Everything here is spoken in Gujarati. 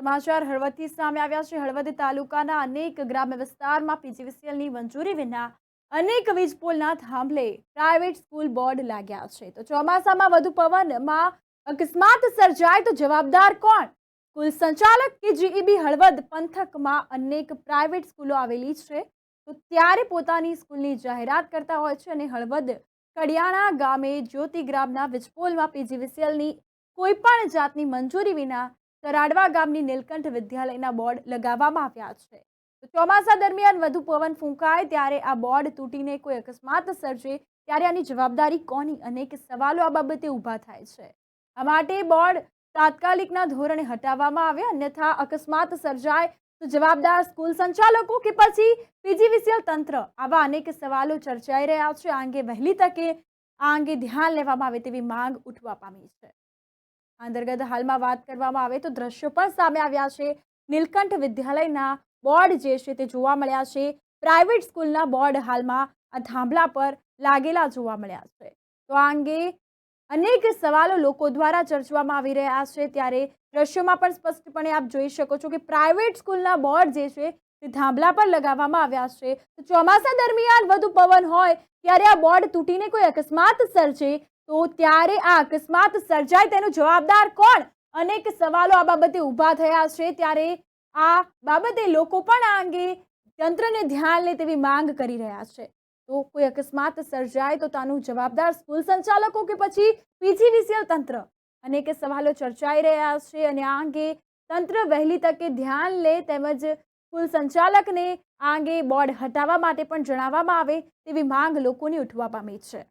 સમાચાર હળવદથી સામે આવ્યા છે. હળવદ તાલુકાના અનેક ગ્રામ્ય વિસ્તારમાં પીજીવીસીએલની મંજૂરી વિના અનેક વીજ પોલના થાંભલે પ્રાઇવેટ સ્કૂલ બોર્ડ લાગ્યા છે. તો ચોમાસામાં વધુ પવનમાં અકસ્માત સર્જાય તો જવાબદાર કોણ? સ્કૂલ સંચાલક કે જીઈબી હળવદ પંથકમાં અનેક પ્રાઇવેટ સ્કૂલો આવેલી છે. તો ત્યારે પોતાની સ્કૂલની જાહેરાત કરતા હોય છે અને હળવદ કડિયાણા ગામે જ્યોતિગ્રામના વીજપોલમાં પીજીવીસીએલની કોઈ પણ જાતની મંજૂરી વિના તરાડવા ગામની નીલકંઠ વિદ્યાલયના બોર્ડ લગાવવામાં આવ્યા છે. ચોમાસા દરમિયાન વધુ પવન ફૂંકાય ત્યારે આ બોર્ડ તૂટીને કોઈ અકસ્માત સર્જે ત્યારે આની જવાબદારી કોની અનેક સવાલો આ બાબતે ઊભા થાય છે. આ માટે બોર્ડ તાત્કાલિકના ધોરણે હટાવવામાં આવે, અન્યથા અકસ્માત સર્જાય તો જવાબદાર સ્કૂલ સંચાલકો કે પછી પીજીવીસીએલ તંત્ર આવા અનેક સવાલો ચર્ચાઈ રહ્યા છે. આ અંગે વહેલી તકે આ અંગે ધ્યાન લેવામાં આવે તેવી માંગ ઉઠવા પામી છે. અંતર્ગત હાલમાં વાત કરવામાં આવે તો દ્રશ્યો પણ સામે આવ્યા છે. નીલકંઠ વિદ્યાલયના બોર્ડ જે છે તે જોવા મળ્યા છે. પ્રાઇવેટ સ્કૂલના બોર્ડ હાલમાં આ થાંભલા પર લાગેલા જોવા મળ્યા છે. તો આ અંગે અનેક સવાલો લોકો દ્વારા ચર્ચવામાં આવી રહ્યા છે. ત્યારે દ્રશ્યોમાં પણ સ્પષ્ટપણે આપ જોઈ શકો છો કે પ્રાઇવેટ સ્કૂલના બોર્ડ જે છે તે થાંભલા પર લગાવવામાં આવ્યા છે. તો ચોમાસા દરમિયાન વધુ પવન હોય ત્યારે આ બોર્ડ તૂટીને કોઈ અકસ્માત સર્જે તો ત્યારે આ અકસ્માત સર્જાય તેનો જવાબદાર કોણ? અનેક સવાલો આ બાબતે ઊભા થયા છે. ત્યારે આ બાબતે લોકો પણ આ અંગે તંત્રને ધ્યાન લે તેવી માંગ કરી રહ્યા છે. તો કોઈ અકસ્માત સર્જાય તો તાનું જવાબદાર સ્કૂલ સંચાલકો કે પછી પીજીવીસીએલ તંત્ર? અનેક સવાલો ચર્ચાઈ રહ્યા છે અને આ અંગે તંત્ર વહેલી તકે ધ્યાન લે તેમજ સ્કૂલ સંચાલકને આ અંગે બોર્ડ હટાવવા માટે પણ જણાવવામાં આવે તેવી માંગ લોકોની ઉઠવા પામી છે.